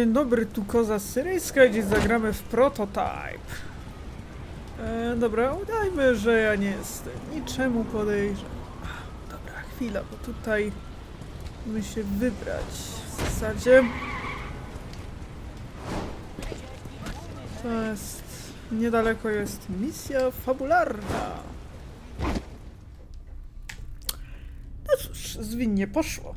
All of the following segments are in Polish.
dzień dobry, tu Koza Syryjska dziś zagramy w Prototype. E, dobra, udajmy, że ja nie jestem niczemu podejrzany. Dobra, chwila, bo tutaj musimy się wybrać. W zasadzie to jest... niedaleko jest misja fabularna. No cóż, zwinnie poszło.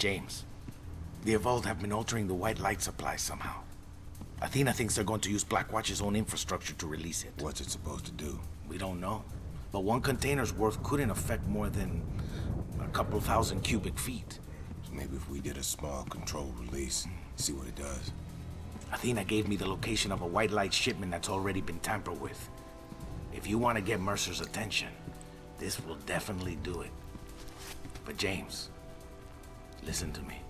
James, the Evolved have been altering the white light supply somehow. Athena thinks they're going to use Blackwatch's own infrastructure to release it. What's it supposed to do? We don't know. But one container's worth couldn't affect more than a couple thousand cubic feet. So maybe if we did a small controlled release, see what it does. Athena gave me the location of a white light shipment that's already been tampered with. If you want to get Mercer's attention, this will definitely do it. But James, listen to me.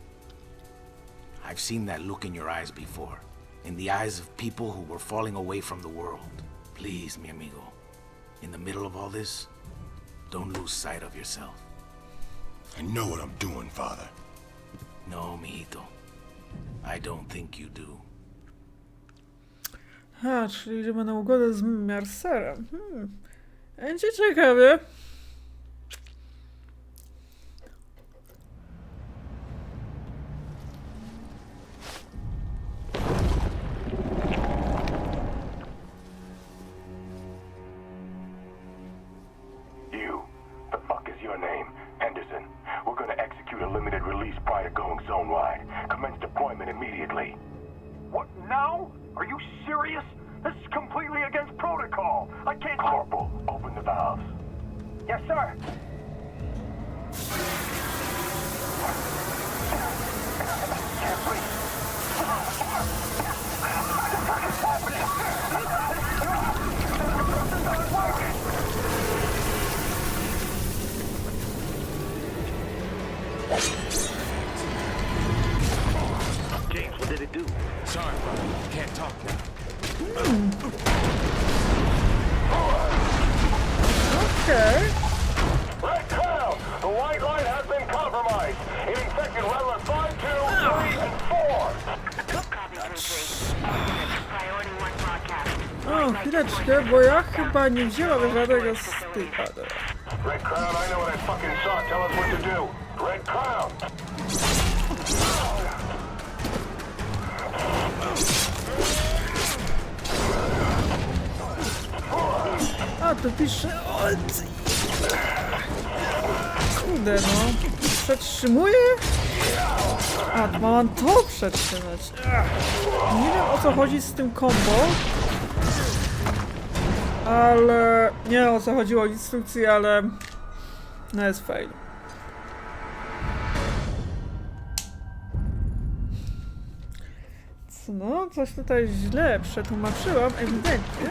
I've seen that look in your eyes before. In the eyes of people who were falling away from the world. Please, mi amigo. In the middle of all this, don't lose sight of yourself. I know what I'm doing, Father. No, mijito. I don't think you do. A, czyli idziemy na ugodę z Mercerem. Hmm. Będzie ciekawie. Immediately. What, now? Are you serious? This is completely against protocol. I can't... Corporal, open the valves. Yes, sir. James, Sorry, Father. Can't talk now. Okej. Red Cloud! The white light has been compromised. It infected Redler 5, 2, 3, and 4. Copy from three. Priority one broadcast. O, chwileczkę, bo ja chyba nie wzięłam żadnego styka. Red Crown, I know what I fucking saw. Tell us what to do. Red Crown! Tu pisze... O, Kurde, no. Przetrzymuję? A, to mam to przetrzymać. Nie wiem o co chodzi z tym combo. Ale... Nie o co chodziło w instrukcji, ale... No jest fail. Co, No, coś tutaj źle przetłumaczyłam, ewidentnie.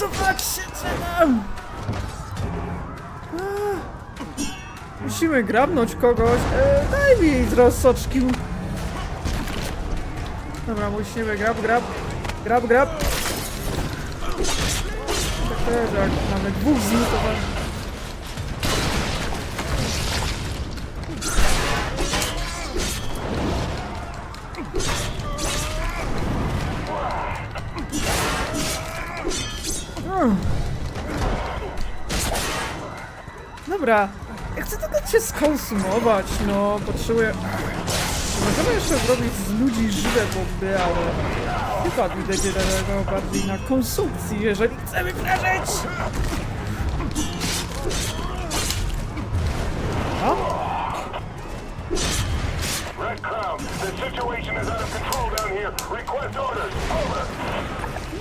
Się trzeba. A. Musimy grabnąć kogoś. E, daj mi z soczki. Dobra, musimy grab, grab. Grab, grab. Tak też, jak mamy dwóch z Dobra, ja chcę tylko cię skonsumować, no, potrzebuję... Możemy jeszcze zrobić z ludzi żywe bomby, ale... układ będzie reagował bardziej na konsumpcji, jeżeli chcemy przeżyć. Red Crown, the situation is out of control down here. Request orders. Over.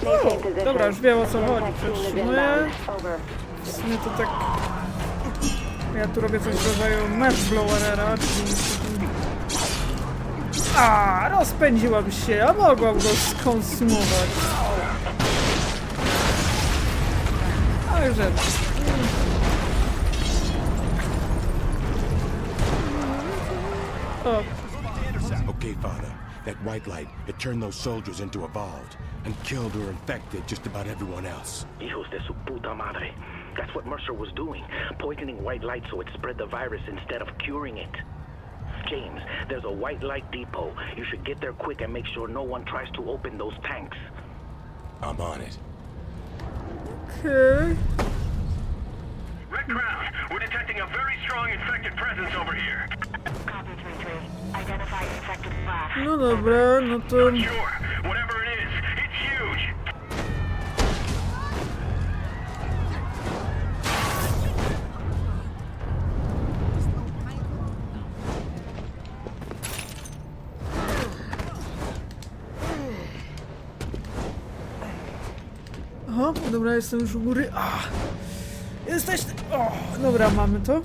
Maintain position. Dobra, już wiem o co chodzi. Przetrzymuję. W sumie to tak... Ja tu robię coś w rodzaju match blowerera, czyli... A, rozpędziłam się, a mogłam go skonsumować. A już jednak. O, Okay, Father. That white light, it turned those soldiers into evolved and killed or infected just about everyone else. Hijos de su puta madre. That's what Mercer was doing. Poisoning white light so it spread the virus instead of curing it. James, there's a white light depot. You should get there quick and make sure no one tries to open those tanks. I'm on it. okej. Red Crown, we're detecting a very strong infected presence over here. No dobra, no to... Aha, dobra, jestem już u góry. A, jesteś... O, dobra, mamy to.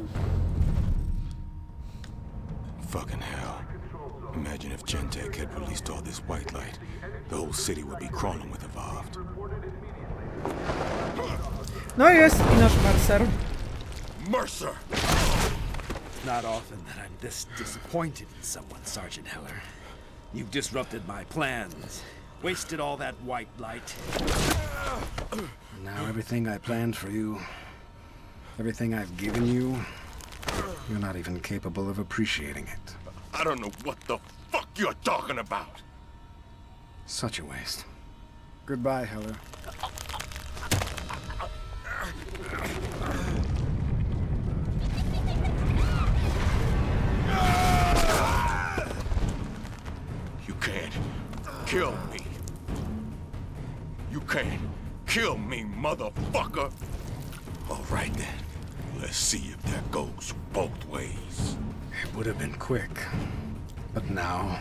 City would be crawling with evolved. No jest i nasz Mercer. Mercer! Not often that I'm this disappointed in someone, Sergeant Heller. You've disrupted my plans, wasted all that white light. Now everything I planned for you, everything I've given you, you're not even capable of appreciating it. I don't know what the fuck you're talking about! Such a waste. Goodbye, Heller. You can't kill me. You can't kill me, motherfucker. All right then. Let's see if that goes both ways. It would have been quick, but now,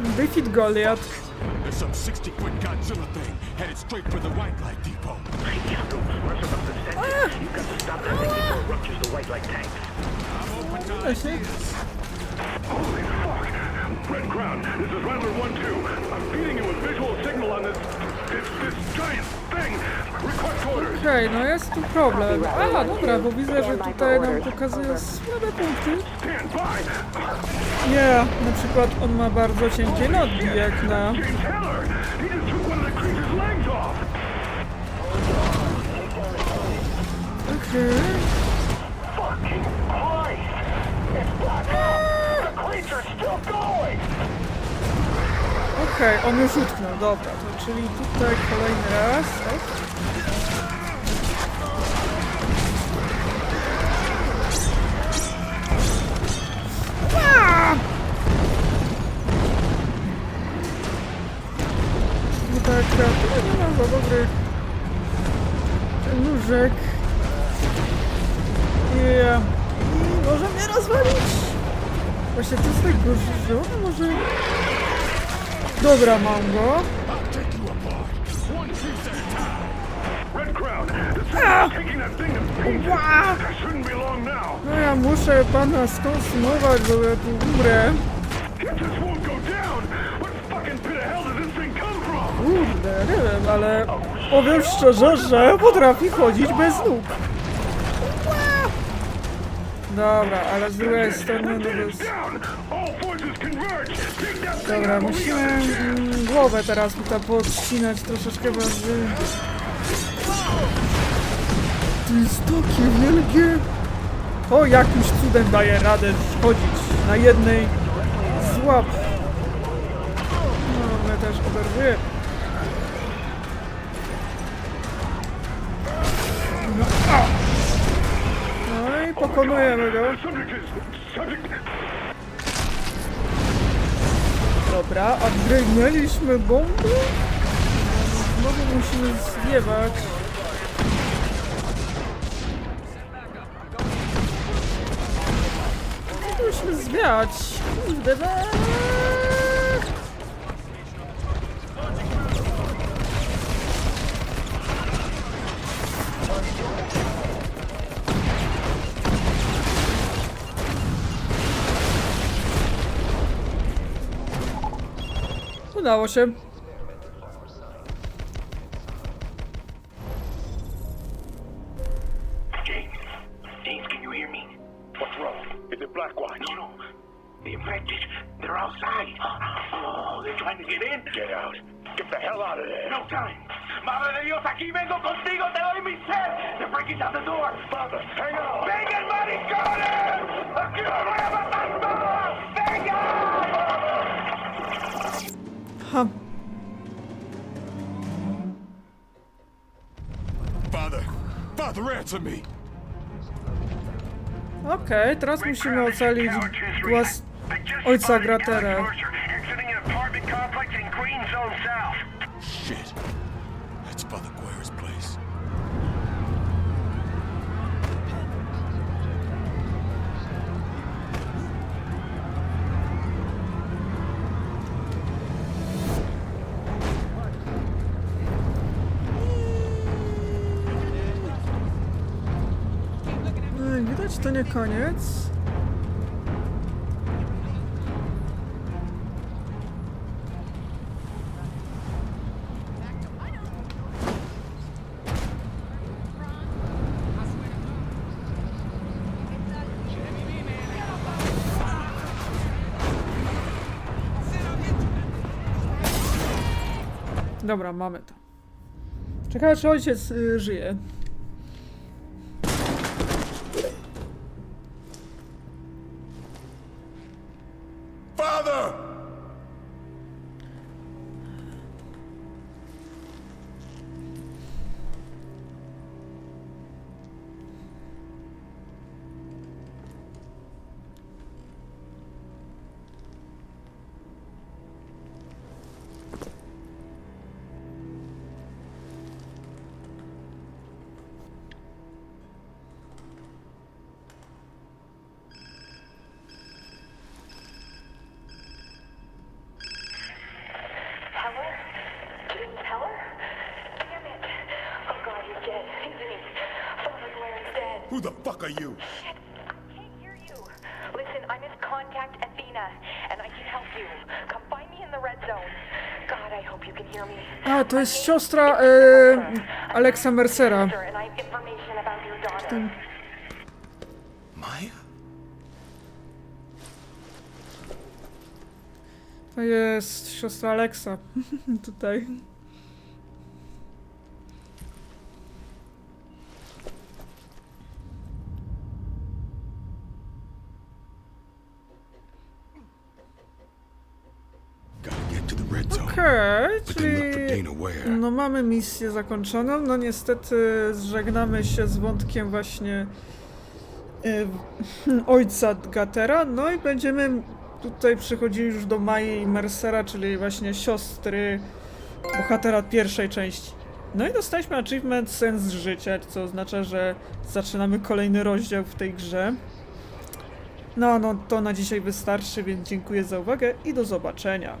Defeat Goliath. There's some 60 foot Godzilla thing headed straight for the White Light Depot. Mercer must have sent it. You've got to stop that thing before it ruptures the white light tanks. Da się. Holy fuck! Red Crown, this is Rattler 1-2. I'm feeding you a visual signal on this, Okej, no jest tu problem. A, dobra, bo widzę, że tutaj nam pokazują słabe punkty. By. Nie, na przykład on ma bardzo cienkie nogi, jak na... James Heller! Okej, on już utknął, dobra, to czyli tutaj kolejny raz. Ła! No tak, nie ma za dobrych nóżek. Be long now! No ja muszę pana skonsumować, bo ja tu umrę. Go? Kurde, nie wiem, ale powiem szczerze, że potrafi chodzić bez nóg. Dobra, ale z drugiej strony to jest... Dobra, musimy głowę teraz tutaj podcinać troszeczkę bardziej. To jest takie wielkie... O, jakimś cudem daje radę wchodzić na jednej z łap. No, my też oberwie. No, no i pokonujemy go. Dobra, upgrade'nęliśmy bombę. Znowu musimy zwiewać. Musimy zwiać. Kurde, the infected, they're outside. Oh, they're trying to get in. Get out. Get the hell out of there. No time. Mother Dios, aquí men go contigo. They don't even. They're breaking down the door. Father, hang on. ¡Vengan, maricones! ¡Aquí los Ha. Father, Father, answer me. Okej, teraz musimy ocalić głos ojca Gratera. Shit. Widać, to nie koniec. Dobra, mamy to. Czekaj, czy ojciec y, żyje. Fuck are you? Shit, I can't hear you. Listen, I'm his contact, Athena, and I can help you. Come find me in the red zone. God, I hope you can hear me. A, to jest siostra e, Alexa Mercera. Sir, I have information about your daughter. Ten, Maya? to jest siostra Alexa. Tutaj. Okej, czyli no mamy misję zakończoną. No niestety zżegnamy się z wątkiem właśnie e, ojca Gatera. No i będziemy tutaj przechodzili już do Mai i Mercera, czyli właśnie siostry bohatera pierwszej części. No i dostaliśmy achievement Sens Życia, co oznacza, że zaczynamy kolejny rozdział w tej grze. No, no to na dzisiaj wystarczy, więc dziękuję za uwagę i do zobaczenia.